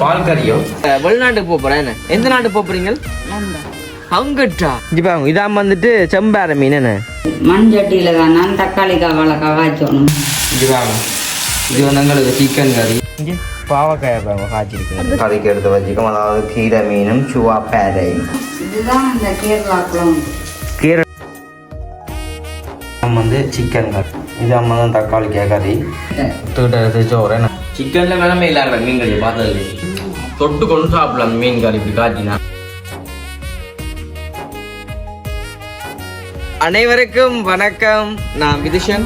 பால் கறியோ? வெளிநாட்டுக்கு போக போறேன் என்ன? எந்த நாட்டுக்கு போக போறீங்க? அங்கட்டா இப்போ இதான் வந்துட்டு செம்பார மீன் என்ன? மண் சட்டியில தான் தக்காளி கவாலை கவாய்ச்சோணும் இதுவாங்க இது வந்து எங்களுக்கு சிக்கன் கறி இங்கே பாவக்காய் காய்ச்சிருக்கு கறிக்கு எடுத்து வச்சுக்கோம் அதாவது கீரை மீனும் சுவா பேரை இதுதான் இந்த கேரளா குழம்பு கீரை நம்ம வந்து சிக்கன் கறி இது அம்மா தான் தக்காளி கறி தொட்டுக்கிட்ட எடுத்து சோறு என்ன சிக்கனில் வேணாமே இல்லாத மீன் கறி பார்த்தது தொட்டு கொண்டு சாப்பிடலாம் மீன் கறி இப்படி காய்ச்சினா. அனைவருக்கும் வணக்கம். நான் விதுஷன்.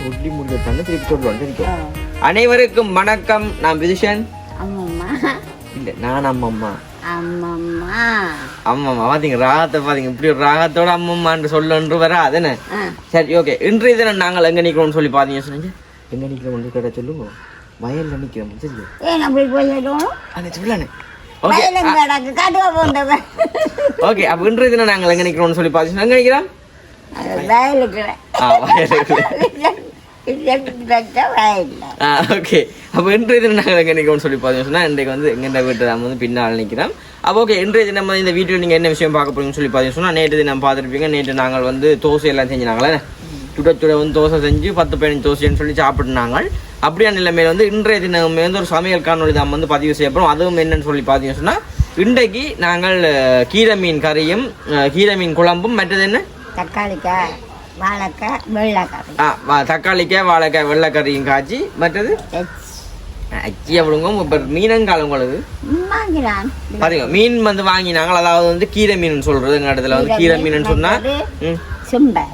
சொல்லி முடிஞ்சிட்டாங்க திருப்பி சொல்லுவேன் தெரியும் அனைவருக்கும் வணக்கம். நான் விதுஷன். இல்ல நான் அம்மம்மா. அம்மம்மா. அம்மம்மா பாத்தீங்க ராகத்தை பாத்தீங்க இப்படி ஒரு ராகத்தோட அம்மம்மான்னு சொல்லன்று வர அதுன்னு சரி ஓகே இன்றைய தினம் நாங்கள் எங்க நிக்கிறோம்னு சொல்லி பாத்தீங்க சொன்னீங்க எங்க நிக்கிறோம் கேட்ட சொல்லுங்க. வயல்ல நிக்கிறோம் சரி ஏன் அப்படி போயிடும் அந்த சொல்லானே ஓகே அப்ப இன்றைய நாங்கள் எங்க நிக்கிறோம்னு சொல்லி பாத்தீங்க எங்க ஓகே. அப்போ இன்றைய தினம் நாங்கள் எங்கே நிற்கணும்னு சொல்லி பார்த்தீங்கன்னு இன்றைக்கு வந்து எங்கெண்ட வீட்டு நம்ம வந்து பின்னால் நிற்கிறோம் அப்போ ஓகே இன்றைய தினம் இந்த வீட்டில் நீங்கள் என்ன விஷயம் பார்க்க போறீங்கன்னு சொல்லி பார்த்தீங்கன்னு நேற்று தினம் பார்த்துருப்பீங்க. நேற்று நாங்கள் வந்து தோசை எல்லாம் செஞ்சினாங்களே சுட சுட வந்து தோசை செஞ்சு பத்து பதினஞ்சு தோசைன்னு சொல்லி சாப்பிட்டுனாங்க. அப்படியா நிலைமையில வந்து இன்றைய தினம் வந்து ஒரு சமையல் காணொலி தான் வந்து பதிவு செய்யப்போம் அதுவும் என்னன்னு சொல்லி பார்த்தீங்கன்னு சொன்னால் இன்றைக்கு நாங்கள் கீரை மீன் கறியும் கீரை மீன் குழம்பும் மற்றது என்ன? தக்காளிக்காய் வாழைக்காய் வெள்ளைக்காய். ஆ வா- தக்காளிக்காய் வாழைக்காய் வெள்ளைக்கறியும் காய்ச்சி மற்றது? அச்சி அப்படிங்க இப்போ மீனங்காலம் உங்களுக்கு பாருங்க மீன் வந்து வாங்கினாங்க. அதாவது வந்து கீரை மீன் சொல்றது எங்க இடத்துல வந்து கீரை மீன் சொன்னா ம், சுண்டல்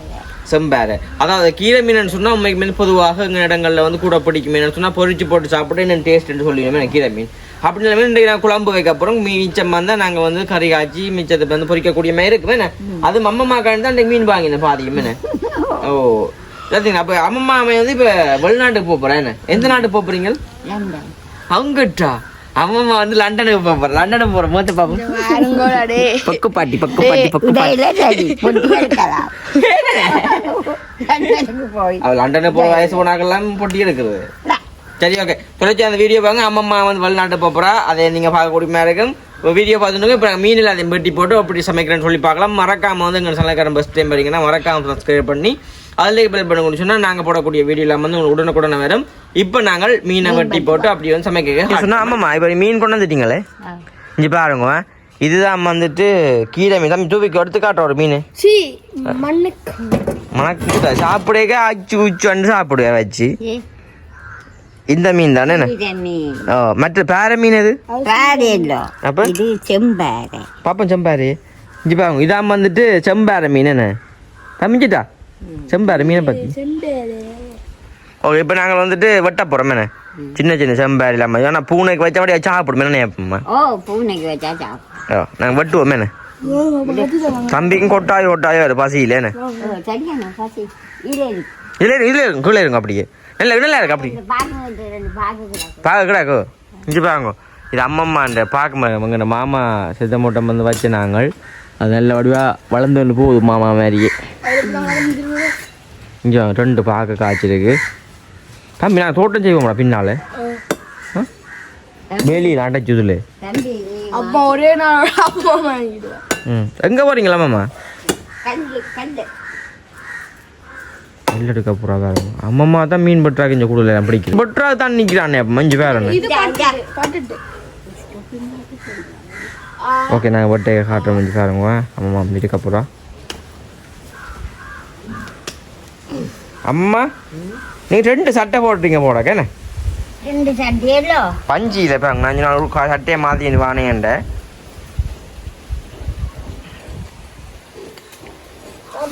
செம்பாரு. அதாவது கீரை மீன் சொன்னா உண்மைக்கு மீன் பொதுவாக எங்க இடங்கள்ல வந்து கூட பிடிக்கும். மீன் சொன்னா பொரிச்சு போட்டு சாப்பிட்டு என்ன டேஸ்ட்னு சொல்லுவோம் கீரை மீன். அப்படி இல்லாமல் இன்றைக்கு நான் குழம்பு வைக்க அப்புறம் மிச்சம் வந்தா நாங்க வந்து கறி காய்ச்சி மிச்சத்தை வந்து பொரிக்கக்கூடிய மாதிரி இருக்குமே. என்ன அது அம்மம்மா காண்டி தான் மீன் வாங்கினேன் பாதிக்கும் ஓ. பார்த்தீங்க அப்போ அம்மம்மா வந்து இப்போ வெளிநாட்டுக்கு போக போறேன். என்ன எந்த நாட்டுக்கு போக போறீங்க? அம்மம்மா வந்து லண்டனுக்கு போறேன் லண்டனுக்கு போற மூத்த பாப்போம். பக்கு பாட்டி பக்கு பாட்டி பக்கு எடுக்கலாம் லண்டனுக்கு போற வயசு போனாக்கெல்லாம் பொட்டி எடுக்குது. சரி ஓகே தொடர்ச்சி அந்த வீடியோ பாருங்க. அம்மம்மா வந்து வெளிநாட்டு போறா. அதை நீங்க பார்க்கக்கூடிய மாதிரி இருக்கும். வீடியோ பார்த்துட்டு இப்போ மீனில் அதை வெட்டி போட்டு அப்படி சமைக்கிறேன்னு சொல்லி பார்க்கலாம். மறக்காம வந்து எங்கள் சலக்காரன் பஸ் டைம் வரீங்கன்னா மறக்காம சப்ஸ்கிரைப் பண்ணி அதில் பில் பண்ணுங்கன்னு சொன்னால் நாங்கள் போடக்கூடிய வீடியோலாம் வந்து உங்களுக்கு உடனுக்குடனே வரும். இப்போ நாங்கள் மீனை வெட்டி போட்டு அப்படி வந்து சமைக்க சொன்னா ஆமாம்மா. இப்போ மீன் கொண்டு வந்துட்டீங்களே? இங்கே பாருங்க இதுதான் வந்துட்டு கீரை மீன். தான் தூவிக்கு எடுத்து காட்டுற ஒரு மீன். சி மண்ணுக்கு மணக்கு சாப்பிடுக அச்சு உச்சு சாப்பிடுவேன் வச்சு. இந்த மீன் தானே? ஓ மற்ற பேர மீன் எது? பாடியല്ലോ அப்ப? இது செம்பாறை பாப்போம் செம்பாரு. இங்கே பாருங்க இதான் வந்துட்டு செம்பார மீன் என்ன? தமிஞ்சிட்டா செம்பார மீனை செம்பேரு. ஓ இப்போ நாங்கள் வந்துட்டு வெட்ட போகிறோம் என்ன? சின்ன சின்ன செம்பாரி இல்லாமல் ஏன்னா பூனைக்கு வச்ச அப்படியே சாப்பிடுமே என்ன எப்பமா ஓ பூனைக்கு வச்சா சாப்பிடும். ஓ நாங்கள் வெட்டுவோம் என்ன? தம்பிக்கும் கொட்டாயோ அது சரியான பசி. இருக்கு இல்லை இதில் இருக்கும் கீழே இருக்கும் அப்படியே. நல்ல நல்லா இருக்கு அப்படி. பாக்கு பாக்கு கிடக்கு. இங்கே பாருங்க. இது அம்மம்மா இந்த பார்க்க மாட்டோம் எங்கள் மாமா சித்த மூட்டம் வந்து வச்சு நாங்கள். அது நல்ல வடிவாக வளர்ந்து வந்து போகுது மாமா மாதிரியே. இங்கே ரெண்டு பார்க்க காய்ச்சிருக்கு. தம்பி நான் தோட்டம் செய்வோம்டா பின்னால். வெளியில் அடைச்சுதுல. தம்பி அப்பா ஒரே நாள் ம். எங்கே போகிறீங்களா மாமா? இல்லை எடுக்க போகிறா வேறு அம்மம்மா தான் மீன் பட்டுறாக்கு இங்கே கொடுல பிடிக்கும் பட்டுறா தான் நிற்கிறானே மஞ்சு வேறு ஓகே நாங்கள் பட்டை காட்டுற மஞ்சு பாருங்க அம்மா இருக்க போகிறா அம்மா நீ ரெண்டு சட்டை போட்டுறீங்க போடக்கேண்ணே ரெண்டு சட்டியല്ലോ பஞ்சியில் இப்போ அஞ்சு நாள் சட்டையை மாற்றி வானேன்ட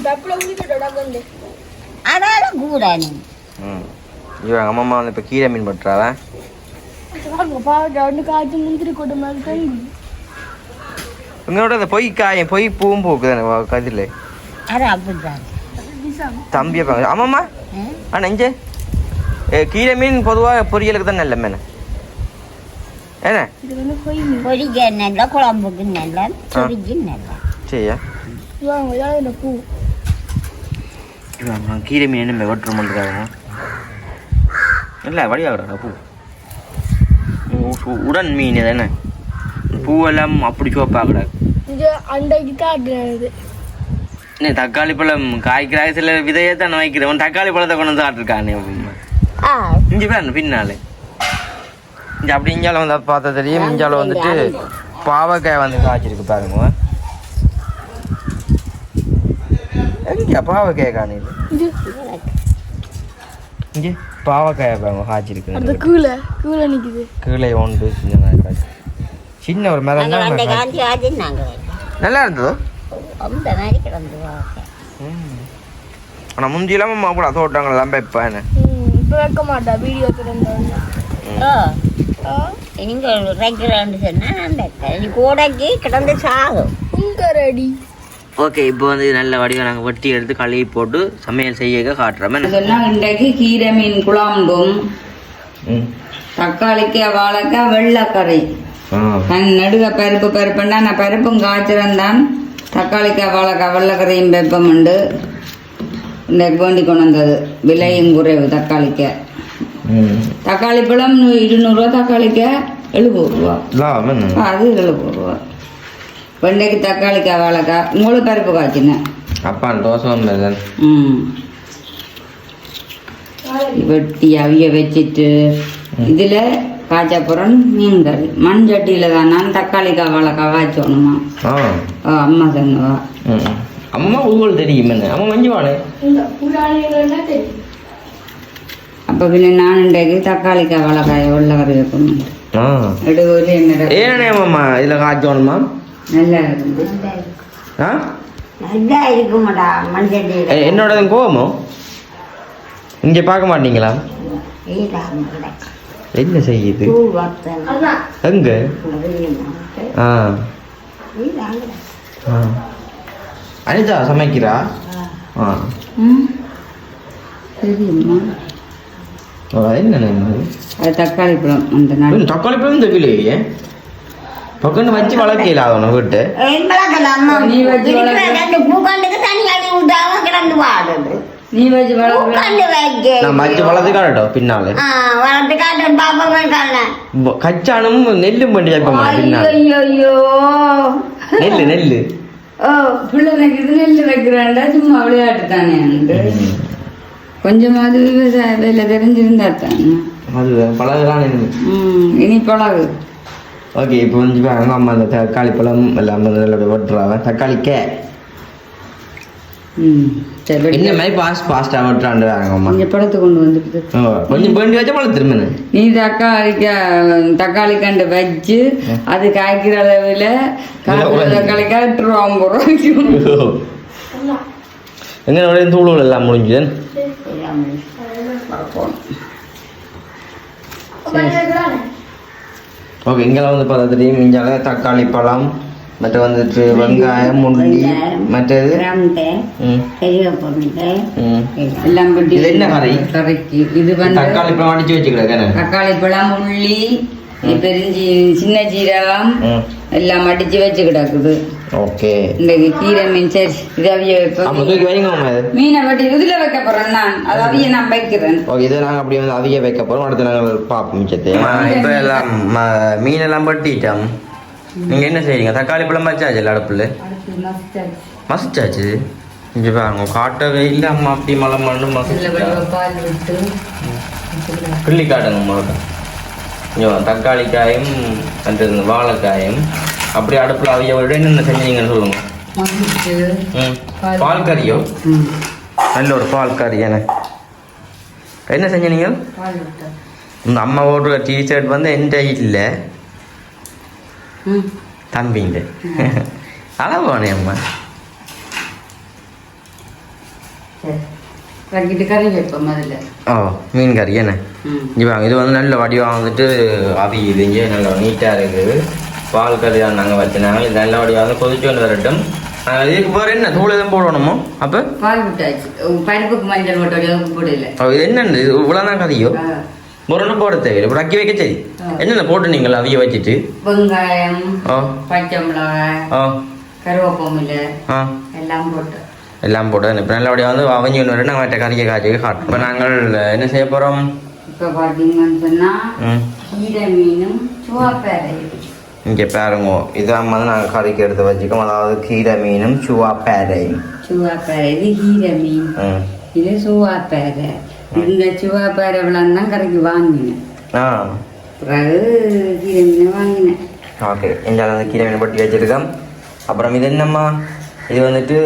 டப்புல ஊதிட்டு டக்குண்டு அதாலும் கூடாது ம் இவன் அம்மம்மா வந்து இப்போ கீரை மீன் பட்டுறாவ? உங்களோட அந்த பொய் காயம் பொய் பூவும் பூக்குதானே கதில் அது அப்படிதான் தம்பியை பாருங்க அம்மம்மா ம்? ஆ நெஞ்சே. ஏ கீரை மீன் பொதுவாக பொரியலுக்கு தான் நல்ல மீன். என்ன? பொரிக்க நல்ல குழம்புக்கு நல்ல பொரிக்கு நல்ல. சரியா? பூ. இவன் கீரை மீன் என்ன வெட்டுற மாட்டேங்காங்க இல்லை வழியாகிறா பூ. உடன் மீன் தானே பூவெல்லாம் அப்படி சோப்பா கிடக்கு இது அண்டைக்கு காட்டுறது. என்ன தக்காளி பழம் காய்க்கிறாய் சில விதையை தான் வைக்கிறேன். தக்காளி பழத்தை கொண்டு வந்து காட்டிருக்கானே இஞ்சி பாருங்க பின்னாலே. இங்கே அப்படி இஞ்சால வந்து பார்த்தா தெரியும். இஞ்சால வந்துட்டு பாவக்காய் வந்து காய்ச்சிருக்கு பாருங்க எங்க பாவக்காய் இது இங்கே பாவக்காய் பாருங்க காய்ச்சிருக்கு அந்த கீழே கீழே நிக்குது கீழே ஒன்று சின்ன சின்ன ஒரு நாங்கள் நல்லா இருந்ததோ அந்த மாதிரி கிடந்து ஆனால் முந்தியெல்லாம் கூட தோட்டங்கள்லாம் வைப்பேன் ம், இப்ப வைக்க மாட்டா வீடியோ நீங்கள் ரெகுலர்னு சொன்னால் அந்த நீ கூடைக்கு கிடந்து சாகும் உங்க ரெடி ஓகே இப்போ வந்து நல்ல வடிவம் நாங்கள் வெட்டி எடுத்து கழுவி போட்டு சமையல் செய்ய காட்டுறோம். இதெல்லாம் இன்றைக்கு கீரை மீன் குழம்பும் தக்காளிக்காய் வாழைக்காய் வெள்ளைக்கறி. நான் நடுக பருப்பு பருப்புன்னா நான் பருப்பும் காய்ச்சிருந்தான் தக்காளிக்காய் வாழைக்காய் வெள்ளைக்கறியும் வெப்பம் உண்டு. இன்றைக்கு வேண்டி கொண்டு வந்தது. விலையும் குறைவு தக்காளிக்காய் ம். தக்காளி பழம் இருநூறுவா தக்காளிக்காய் எழுபது ரூபா. அது எழுபது ரூபா. வெண்டைக்கு தக்காளிக்காய் வாழைக்காய் உங்களுக்கு பருப்பு காய்ச்சினேன் அப்பா தோசை வந்தது. ம். வெட்டி அவிய வச்சுட்டு இதில் காய்ச்சப்புறம் மீன் கறி. மண் சட்டியில் தான் நான் தக்காளிக்காய் வாழைக்காய் காய்ச்சோணுமா? ஆ. ஓ அம்மா சொன்னவா. ம். அம்மா ஊழல் தெரியும் என்ன? அம்மா மஞ்சு வாழை அப்போ பின்ன நான் இன்றைக்கு தக்காளிக்காய் வாழைக்காய் வெள்ளை கறி வைக்கணும். என்ன ஏனே அம்மா இதில் காய்ச்சோணுமா? நல்லா இருக்குது ஆ நல்லா இருக்குமாடா கோவமோ? இங்கே பார்க்க மாட்டீங்களா? என்ன செய்யுது? எங்க? ஆ. ஆ. அனிதா சமைக்கிறா? ஆ. தெரியுமா? என்ன தக்காளி பழம் அந்த தக்காளி பழம் தெரியலையே பக்கன்னு வச்சு வளர்க்கல அவனை வீட்டு நீ வச்சு நீ வச்சு வளர்த்து காட்டட்டும் பின்னால ப- கச்சானும் நெல்லும் பண்ணி வைப்போம் நெல்லு நெல்லு ஓ பிள்ளை வைக்கிறது நெல் வைக்கிறான்டா சும்மா விளையாட்டு தானே கொஞ்சமாவது விவசாய வேலை தெரிஞ்சிருந்தா தானே அது பழகுதான் ம் இனி பழகு ஓகே இப்போ வந்து பாருங்க அம்மா அந்த தக்காளி பழம் எல்லாம் வந்து நல்ல வெட்டுறாங்க தக்காளிக்க ம் சரி வெட்டி. என்ன மாதிரி பாஸ்ட் பாஸ்டாக வெட்டுறாண்டுறாங்க அம்மா. கொஞ்சம் பழத்தை கொண்டு வந்துட்டு ஓ, கொஞ்சம் வேண்டி வச்சா பழம் திரும்பினு நீ தக்காளிக்காய் தக்காளி கண்டு வச்சு அது காய்க்கிற அளவில் காய்க்கிற தக்காளிக்காய் எட்டு ரூபா ஐம்பது ரூபாய்க்கு எங்க தூள் எல்லாம் முடிஞ்சுது? ஓகே இங்கெல்லாம் வந்து பார்த்தா தெரியும் இஞ்சால தக்காளி பழம் மற்ற வந்துட்டு வெங்காயம் முள்ளி மற்றது? இது என்ன கறி? இது வந்து தக்காளி பழம் அடிச்சு வச்சுக்கிடக்கேன் தக்காளி பழம் உள்ளி பெருஞ்சி சின்ன ஜீரகம் ம். எல்லாம் அடிச்சு வச்சு கிடக்குது ஓகே. இன்றைக்கு கீரை மீன் சரி இது அவிய வைப்போம். தூக்கி வைங்க மீனை வெட்டி இதுல வைக்க போறேன் நான். அது அவிய நான் வைக்கிறேன். ஓகே இதை நாங்கள் அப்படி வந்து அதிக வைக்க போகிறோம் அடுத்து நாங்கள் பார்ப்போம் மிச்சத்தை. இப்போ எல்லாம் ம- மீனெல்லாம் பட்டிட்டோம் நீங்கள் என்ன செய்றீங்க? தக்காளி பழம் வச்சாச்சு இல்லை அடுப்பில்? மசிச்சாச்சு. இங்கே பாருங்க காட்டவே இல்லை அம்மா அப்படி மலை மண்ணு மசிச்சா கிள்ளி காட்டுங்க கொஞ்சம் தக்காளிக்காயும் அந்த வாழைக்காயும் அப்படி அடுப்பில் அவிய என்னென்ன செஞ்சீங்கன்னு சொல்லுங்க. பால் கறியோ? ம். நல்ல ஒரு பால் கறி என்ன செஞ்ச நீங்கள் இந்த அம்மா ஓட்டுற டிஷர்ட் வந்து என்கிட்ட இல்லை. ம். தம்பிங்க அளவானே அம்மா. ஓ மீன் கறி என்ன? இது வந்து நல்ல வடிவம் வந்துட்டு அவியுது இங்கே நல்ல நீட்டாக இருக்குது. பால் தான் நாங்கள் வச்சுனாங்க இது நல்ல வடிவம் வந்து கொதிச்சு கொண்டு வரட்டும். இதுக்கு வேறு என்ன தூள் எதுவும் போடணுமோ? அப்போ? பால் விட்டாச்சு பருப்புக்கு மஞ்சள் உப்பு போடல. இது என்னண்டு இது? இவ்வளோ தான் கறியோ ஆ. முரணு போட தேவையில்லை. இப்போ அக்கி வைக்க சரி. என்னென்ன போட்டு நீங்கள் அவிய வச்சுட்டு? வெங்காயம் பச்சை மிளகாய் கருவேப்பமில்லை எல்லாம் போட்டு. எல்லாம் போட்டு இப்போ நல்லபடியாக வந்து அவஞ்சி ஒன்று நாங்கள் மற்ற கறியை காய்ச்சி காட்டுறோம். இப்போ நாங்கள் என்ன செய்ய போகிறோம் இப்போ பார்த்தீங்கன்னு சொன்னால் கீரை மீனும் சுவாப்பேரை இங்கே பாருங்க. இதான் வந்து நாங்கள் கறிக்கு எடுத்து வச்சுக்கோம். அதாவது கீரை மீனும் சுவா பேரையும். சுவாப்பேரை இது ஹீர மீன். இது சுவாப்பேரை இந்த சுவாப்பேரை விளாண்டு தான் கரைக்கு வாங்கினேன். ஆ. பிறகு ஹீர மீனை வாங்கினேன். ஓகே. இந்த வந்து கீரை மீன் பட்டி வச்சிருக்கோம். அப்புறம் இது என்னம்மா? இது வந்துட்டு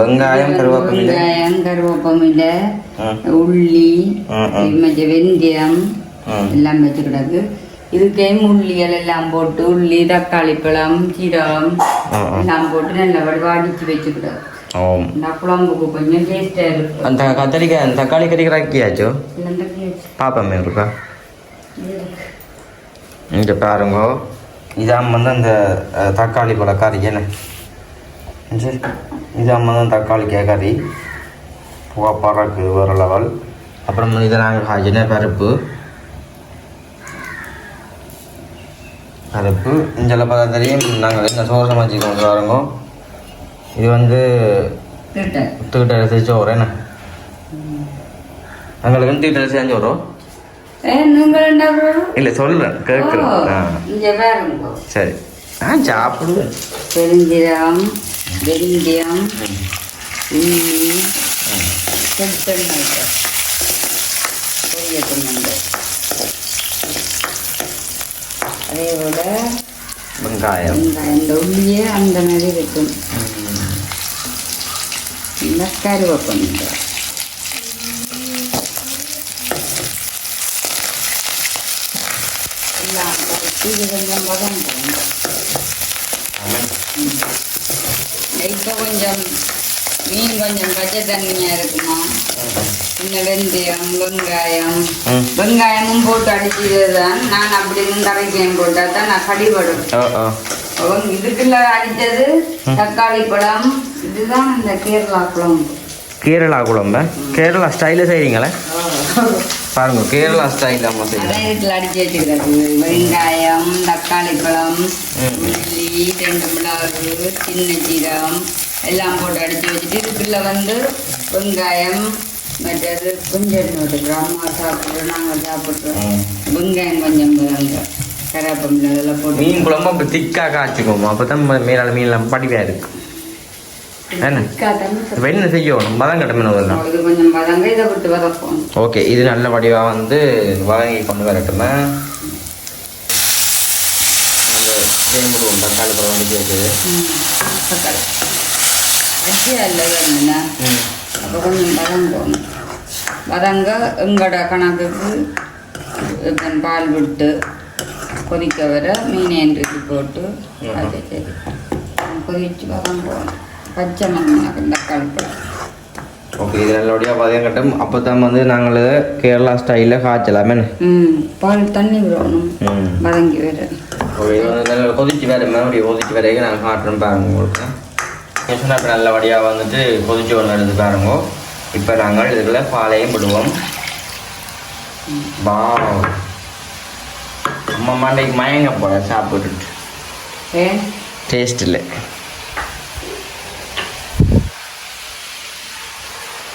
வெங்காயம் கருவேப்பிலை. வெங்காயம் கருவேப்பமில்லை உள்ளி ம், ம். மற்ற வெந்தயம் எல்லாம் வச்சு கிடக்கு இதுக்கையும் உள்ளிகள் எல்லாம் போட்டு உள்ளி தக்காளி பழம் சீரகம். எல்லாம் போட்டு நல்லபடி வாடிச்சு வச்சு கிடக்கு ஓம் இந்த குழம்புக்கு கொஞ்சம் டேஸ்டாக இருக்கும். அந்த கத்தரிக்காய் தக்காளி கறி கறக்கியாச்சோ. பாப்பமே இருக்கா. இங்கே பாருங்க. இதான் வந்து அந்த தக்காளி பழ கறி என்ன? இதான் வந்து தக்காளி கறி. புகை பறக்கு வேறு லெவல் அப்புறம் இதை நாங்கள் பருப்பு. பருப்பு இஞ்சல பதத்திலையும் நாங்கள் இந்த சோறு சமைச்சு கொண்டு வரோங்க இது வந்து திட்டம். தீட்டரிசி சோறு என்ன? எங்களுக்கு சோறு ஏ, நீங்கள் என்ன bro? இல்லை சொல்கிறேன் கேட்குறேன். ஆ. சரி. நான் சாப்பிடுவேன் பெருஞ்சீரகம் வெந்தயம் செப்பெண்ணெய் பொரியட்டும் வந்து அதே போல வெங்காயம். வெங்காயம் இந்த உள்ளியே அந்த மாதிரி இருக்கும் இந்த கருவேப்பிலை எல்லாம் போட்டு இது கொஞ்சம் வதங்கணும். இப்போ கொஞ்சம் மீன் கொஞ்சம் பச்சை தண்ணியாக இருக்குமா? இன்னும் வெந்தயம் வெங்காயம். வெங்காயமும் போட்டு அடிச்சது தான் நான் அப்படி கரைக்கையும் போட்டால் தான் நான் கடிபடும் இதுக்குள்ள அடித்தது தக்காளி பழம் இதுதான் இந்த கேரளா குழம்பு கேரளா குழம்பு கேரளா ஸ்டைலில் செய்கிறீங்களே பாருங்க கேரளா ஸ்டைல் அம்மா அதான் இதுல அடிச்சு வச்சுக்கிறது வெங்காயம் தக்காளி பழம். உள்ளி ரெண்டு மிளகு சின்ன சீரகம் எல்லாம் போட்டு அடிச்சு வச்சுட்டு இதுக்குள்ள வந்து வெங்காயம் மற்றது கொஞ்சம் அம்மா சாப்பிட்றோம் நாங்கள் சாப்பிட்றோம். வெங்காயம் கொஞ்சம் கருவேப்பிலை அதெல்லாம் போட்டு மீன் குழம்பு அப்போ திக்காக காய்ச்சிக்கோமா. அப்போ தான் மேலால் மீன்லாம் படிவாக இருக்கு. என்ன? செய்யணும் இது கொஞ்சம் ஓகே இது நல்ல வடிவாக வந்து வதங்கி கொண்டு வரட்டுமே? நம்ம வேம்புடுவோம் தக்காளி பழம் வடிச்சு வச்சது. தக்காளி. அப்போ கொஞ்சம் வதங்கணும் வதங்க எங்களோட கணக்குக்கு இப்போ பால் விட்டு கொதிக்க வர மீனை இன்றைக்கு போட்டு அது சரி. கொதிச்சு வதங்கணும் பச்சை மண்ணாக்கு தக்காளி பழம் ஓகே இது நல்லபடியாக வதங்க கட்டும் அப்போ தான் வந்து நாங்கள் கேரளா ஸ்டைலில் காய்ச்சலாமே. ம் பால் தண்ணி விடணும். வதங்கி இது நல்லா கொதிச்சு வேறு மறுபடியும் கொதிச்சு வரைக்கும் நாங்கள் காட்டுறோம் பாருங்க உங்களுக்கு. இப்போ நல்லபடியாக வந்துட்டு கொதிச்சு எடுத்து பாருங்க. இப்போ நாங்கள் இதுக்குள்ள பாலையும் விடுவோம். வா அம்மா மண்டைக்கு மயங்க போட சாப்பிட்டுட்டு. டேஸ்ட் இல்லை.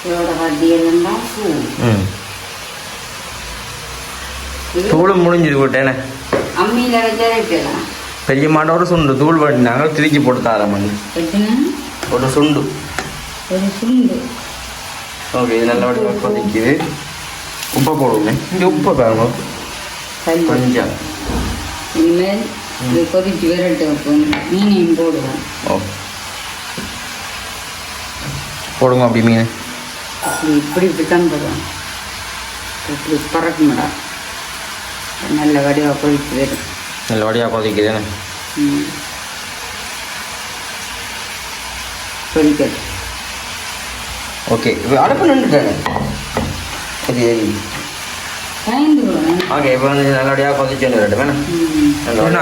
இதோட வட்டியெல்லாம் தான் பூ. ம். இது? தூளும் முடிஞ்சது விட்டேனே அம்மியில் வச்சா வைக்கலாம் பெரிய மாட்டோட சுண்டு தூள் பண்ணினாங்க திருச்சி போட்டு தர மண் எப்படின்னா ஒரு சுண்டு. ஒரு சுண்டு. ஓகே இது நல்லபடியாக கொதிக்குது. உப்பை போடுவோமே. இங்கே உப்பை பாருங்க. கொஞ்சம். இனிமேல் இது கொதிச்சு விரட்டு வைப்போம். மீனையும் போடுவோம். ஓ. போடுங்க அப்படி மீன். இப்படி இப்படி இப்படி தான் போடுவோம். இப்படி பறக்கும்டா. நல்ல வடிவாக கொதிச்சு வரும் நல்லபடியாக கொதிக்குதுன்னு. ம். கொதிக்கட்டும் ஓகே இப்போ அடுப்பு போவேன் ஓகே இப்போ வந்து நல்லபடியாக கொதிச்சு வந்து ரெண்டு வேணும்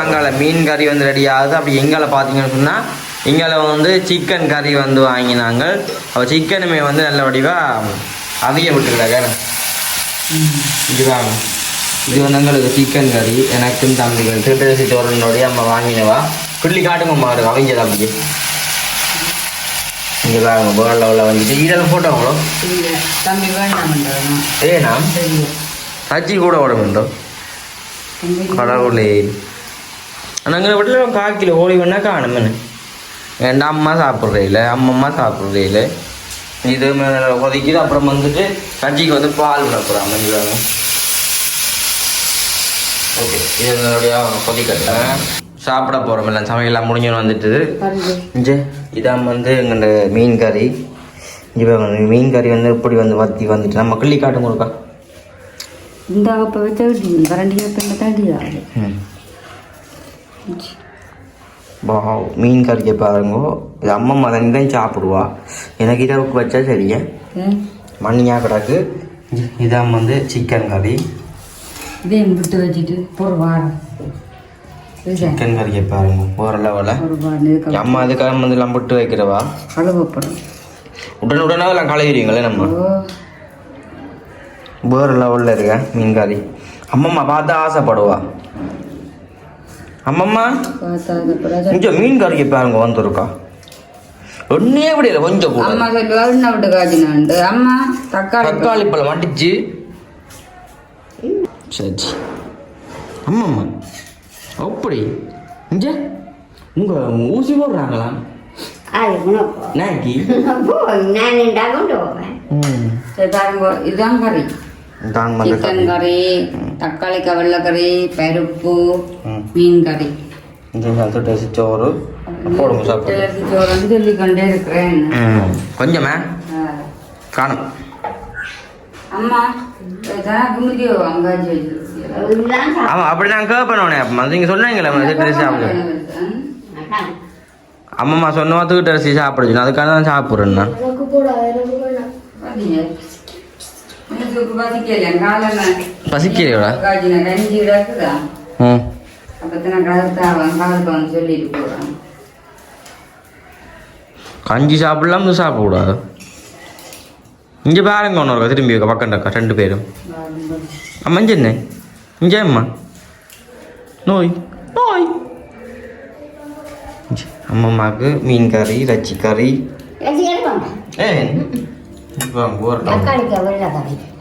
அங்கால மீன் கறி வந்து ரெடி ஆகுது. அப்படி எங்கால பார்த்தீங்கன்னு சொன்னால் இங்கால வந்து சிக்கன் கறி வந்து வாங்கினாங்க. அப்போ சிக்கனுமே வந்து நல்ல வடிவாக அவிய விட்டுருக்காங்க இதுதான். இது வந்து எங்களுக்கு சிக்கன் கறி. எனக்கும் தம்பிகள் திருட்டரசி தோரனுடைய அம்மா வாங்கினவா? புள்ளி காட்டுங்கம்மா இருக்கு அவங்க தம்பிக்கு. இங்கே பாருங்க பேர்ல உள்ள வந்துட்டு இதெல்லாம் போட்டோங்களோ இல்லை தம்பி வேண்டாம் ஏனா கூட ஓட வேண்டும். கடவுளே. நாங்கள் வீட்டில் கால் கிலோ கோழி வேணா காணும் என் அம்மா சாப்பிட்றே இல்லை? அம்மம்மா சாப்பிட்றே இல்லை? இது மேலே ஒதுக்கிது அப்புறம் வந்துட்டு கஞ்சிக்கு வந்து பால் விட போகிறாங்க மஞ்சள் ஓகே இது என்னுடைய கொதிக்கட்டேன் சாப்பிட போகிறோம் எல்லாம் சமையலாம் முடிஞ்சோன்னு வந்துட்டு இங்கே இதான் வந்து எங்களோட மீன் கறி. இங்கே மீன் கறி வந்து இப்படி வந்து வத்தி வந்துட்டு நம்ம கிள்ளி காட்டும் கொடுக்கா. இந்த அப்போ வச்சா கரண்டி அப்போ தாண்டி ஆகுது ம். வாவ் மீன் கறியை பாருங்க. இது அம்மா தண்ணி தான் சாப்பிடுவா. எனக்கு இரவுக்கு வச்சா சரியா மண்ணியா கிடக்கு. இதான் வந்து சிக்கன் கறி. இதையும் விட்டு வச்சுட்டு இதுதான் சிக்கன் கறியை பாருங்க. இதுக்கு அம்மா அதுக்காக வந்து லம்பிட்டு வைக்கிறவா? கழுவப்படும். உடனுடனே எல்லாம் கழுவிடுவீங்களே நம்ம? வேறு லெவலில் இருக்க மீன் கறி அம்மம்மா பார்த்து ஆசைப்படுவா. அம்மம்மா கொஞ்சம் மீன் கறியை பாருங்க வந்துருக்கா. ஒன்னே விடையில கொஞ்சம் கூட. அம்மா சொல்லுவா என்ன விட்டு காய்ச்சினாண்டு. அம்மா தக்காளி தக்காளி பழம் அடிச்சு சரி. அம்மம்மா. அப்படி. இங்க. உங்க ஊசி போடுறாங்களா? அது உனக்கு நாக்கி போ. நான் இண்டா கொண்டு போவேன். ம். சரி பாருங்க இதுதான் கறி. சிக்கன் கறி தக்காளி கவல்ல கறி பருப்பு மீன் கறி. சோறு. போடுங்க சொல்லி கொண்டே இருக்கிறேன். கொஞ்சமே. காணும். அம்மா தனக்கு ஆமாம் அப்படி நான் கேட்பேன் அப்போ நீங்கள் சொன்னீங்களே வந்து சாப்பிடு. அம்மம்மா சொன்ன வாத்துக்கிட்ட அரிசி சாப்பிட சொன்னேன் அதுக்காக தான் சாப்பிட்றேன்னா எனக்கு போடா கஞ்சி ம். கஞ்சி சாப்பிடலாம் சாப்பிடக்கூடாது. இங்கே பாருங்க ஒன்று இருக்கா திரும்பி இருக்கா பக்கம் இருக்கா ரெண்டு பேரும். அம்மா இங்கே என்ன இங்கே அம்மா நோய் நோய். அம்மம்மாவுக்கு மீன் கறி இறைச்சி கறி ஏ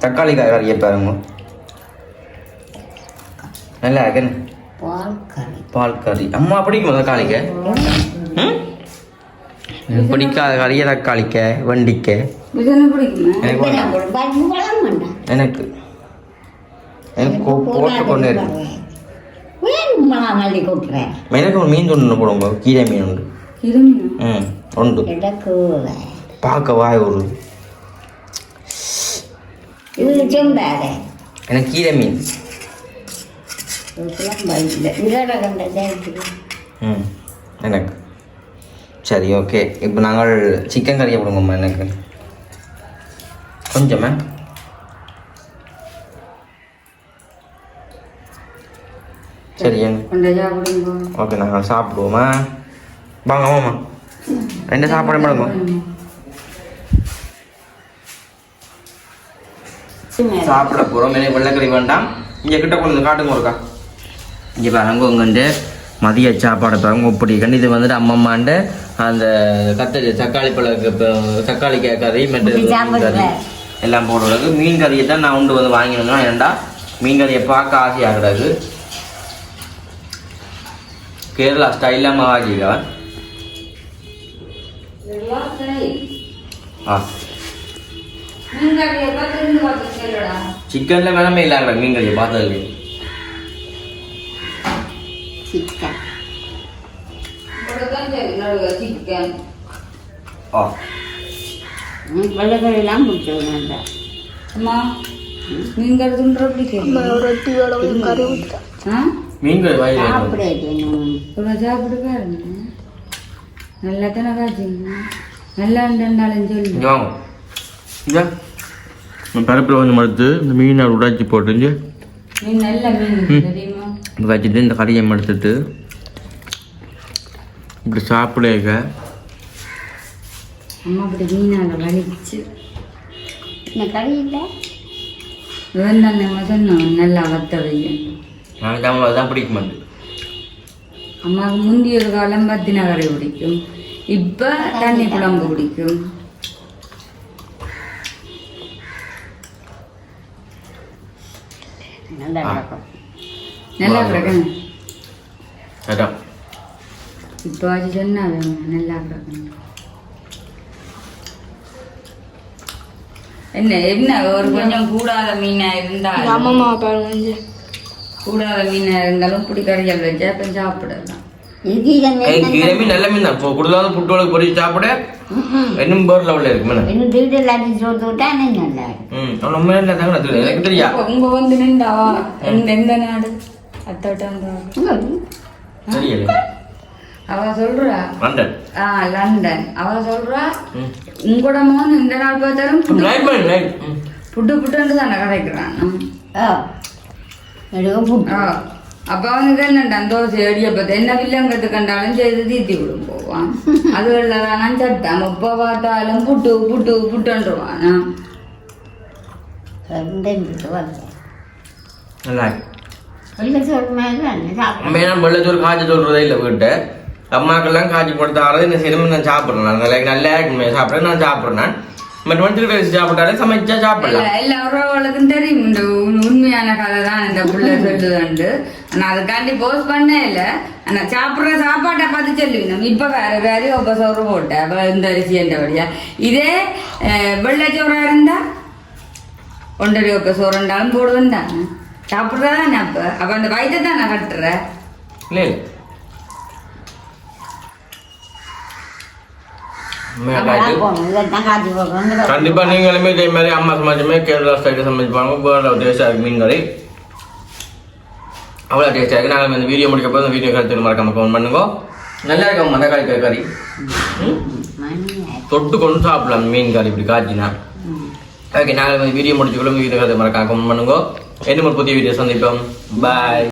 தக்காளி கறியை பாருங்க நல்லா இருக்குன்னு பால் கறி அம்மா பிடிக்குமா தக்காளிக்க பிடிக்காத கறியை தக்காளிக்க வண்டிக்க எனக்கு வேண்டாம். பருப்பு பழம் வேண்டாம் எனக்கு எனக்கு கொ- போட்டு கொண்டு இருக்கு. வேணும் மல்லி கொட்டுறேன் எனக்கு ஒரு மீன் துண்டு போடுங்க கீரை மீன் உண்டு. ம் உண்டு. பார்க்க வாய் ஒரு எனக்கு கீரை மீன். ம் எனக்கு. சரி ஓகே. இப்போ நாங்கள் சிக்கன் கறியை போடுங்கம்மா எனக்கு. கொஞ்சமே சரி ஓகே நாங்கள் சாப்பிடுவோமா? வாங்க மாமா ரெண்டு சாப்பாடு பண்ணுங்க சாப்பிட போகிறோம் எனக்கு வெள்ளைக்கறி வேண்டாம். இங்கே கிட்ட கொண்டு காட்டுங்க ஒருக்கா. இங்கே பாருங்க உங்கண்டு மதிய சாப்பாடு பாருங்க. இப்படி கண்டு இது வந்துட்டு அம்மம்மாண்டு அந்த கத்தரி தக்காளி பழ தக்காளி கறி மற்ற இப்படி மீன் கறி. எல்லாம் போடுறதுக்கு மீன் கறியை தான் நான் உண்டு வந்து வாங்கினோம்னா ஏன்டா மீன் கறியை பார்க்க ஆசையாக கிடக்கு கேரளா ஸ்டைலாக மாவாஜிக்கா ஆ சிக்கனில் வேணாமே இல்லாங்க மீன் கறியை பார்த்ததுலையே சிக்கன் சிக்கன் ஆ வெள்ளைக்கறியெல்லாம் பிடிச்ச வேண்டாம் அம்மா நீங்க துன்ற பிடிக்கும் ரொட்டி கறி ஊற்றுறேன் ஆ மீன் கறி வாயில் இவ்வளோ பாருங்க நல்லா தானே காய்ச்சிங்க நல்லா இருந்தாலும் சொல்லு. பருப்பில் கொஞ்சம் எடுத்து இந்த மீனை உடைச்சி போட்டு மீன் நல்ல மீன் தெரியுமா? வச்சுட்டு இந்த கறியை எடுத்துட்டு இப்படி சாப்பிடுங்க அம்மா அப்படி மீனால வலிச்சு. இந்த கறி இல்லை இவன் தான் நம்ம சொன்னோம் நல்லா வத்த வையும் எனக்கு தமிழ் தான் பிடிக்க மாட்டேன் அம்மாவுக்கு முந்தைய ஒரு காலம் பத்தின கறி பிடிக்கும். இப்போ தண்ணி குழம்பு பிடிக்கும். நல்லா கிடக்கணும். அதான். இப்போ அது சொன்னாங்க நல்லா கிடக்கணும். என்ன என்ன? ஒரு கொஞ்சம் கூடாத மீனா இருந்தா அம்மா பாருங்க கூடாத மீனா இருந்தாலும் புடி கறிகள் வச்சா இப்போ சாப்பிடலாம் கீரை மீன் நல்ல மீன் தான். இப்போ கொடுத்தாலும் புட்டோளுக்கு பொறிச்சு சாப்பிட இன்னும் பேர் லெவலில் இருக்கு மீன் இன்னும் வீடு எல்லாத்தையும் சோத்து விட்டா இன்னும் நல்லா இருக்கும் ம் அவன் உண்மையில இல்லை தாங்க நான் தெரியும். எனக்கு தெரியா? இப்ப உங்க வந்து நின்றா எந்த எந்த நாடு? அத்தோட்டம் தெரியல. அவ சொல்றா. லண்டன். ஆ லண்டன். அவ சொல்றா உங்களோட மோன் இந்த நாள் பார்த்தாலும் புட்டு புட்டுன்னு தானே ஆ. என்ன தீத்தி விடும் போவான் அதுகளில் தான் சட்டம் எப்போ பார்த்தாலும் புட்டு புட்டு புட்டுன்றுவான் ரெண்டு வந்து நல்லா இருக்கு. வெள்ளை சோறு மாதிரி தான் சாப்பிட உண்மையான வெள்ளச்சோறு காய்ச்சி சொல்றதே இல்லை வீட்டை அம்மாக்கெல்லாம் காய்ச்சி கொடுத்தாரது இந்த சிறுமி நான் சாப்பிட்றேன் நல்லா நல்லா இருக்கு சாப்பிட்றேன் நான் சாப்பிட்றேன் நான் பட் வந்து வச்சு சாப்பிட்டாலே சமைச்சா சாப்பிடலாம் இல்ல உறவுகளுக்கும் தெரியும் இந்த உண்- உண்மையான கதை தான் இந்த புள்ள சொல்லுதுண்டு நான் அதுக்காண்டி போஸ்ட் பண்ணே இல்லை ஆனா சாப்பிடுற சாப்பாட்டை பார்த்து சொல்லுவேன் இப்ப வேற வேற ஒப்ப சோறு போட்டேன் அப்ப இந்த அரிசி என்றபடியா இதே அஹ், வெள்ளைச்சோறா இருந்தா ஒன்றரை ஒப்ப சோறு இருந்தாலும் போடுவேன் தானே சாப்பிட்றதானே அப்ப அப்ப அந்த வயிற்றை தான் நான் கட்டுறேன் இல்லை இல்லை உண்மையா காய்ச்சி போகணும் இதைத்தான் காய்ச்சி போகணும் கண்டிப்பா நீங்களுமே இதே மாதிரி அம்மா சமைச்சுமே கேரளா ஸ்டைலில் சமைச்சுப்பாங்க வேறு டேஸ்டாக இருக்கு மீன் கறி. அவ்வளோ டேஸ்டாக இருக்கு நாங்கள் இந்த வீடியோ முடிக்க போது வீடியோ கருத்து மறக்காம கமெண்ட் பண்ணுங்க. நல்லா இருக்கும். மந்த காய் கறி. தொட்டு கொண்டு சாப்பிடலாம். மீன் கறி இப்படி காய்ச்சினா. ஓகே நாங்கள் வீடியோ முடிச்சுக்கொள்ளும் வீடியோ கருத்து மறக்காம கமெண்ட் பண்ணுங்க. ஒரு புதிய வீடியோ சந்திப்போம். பாய்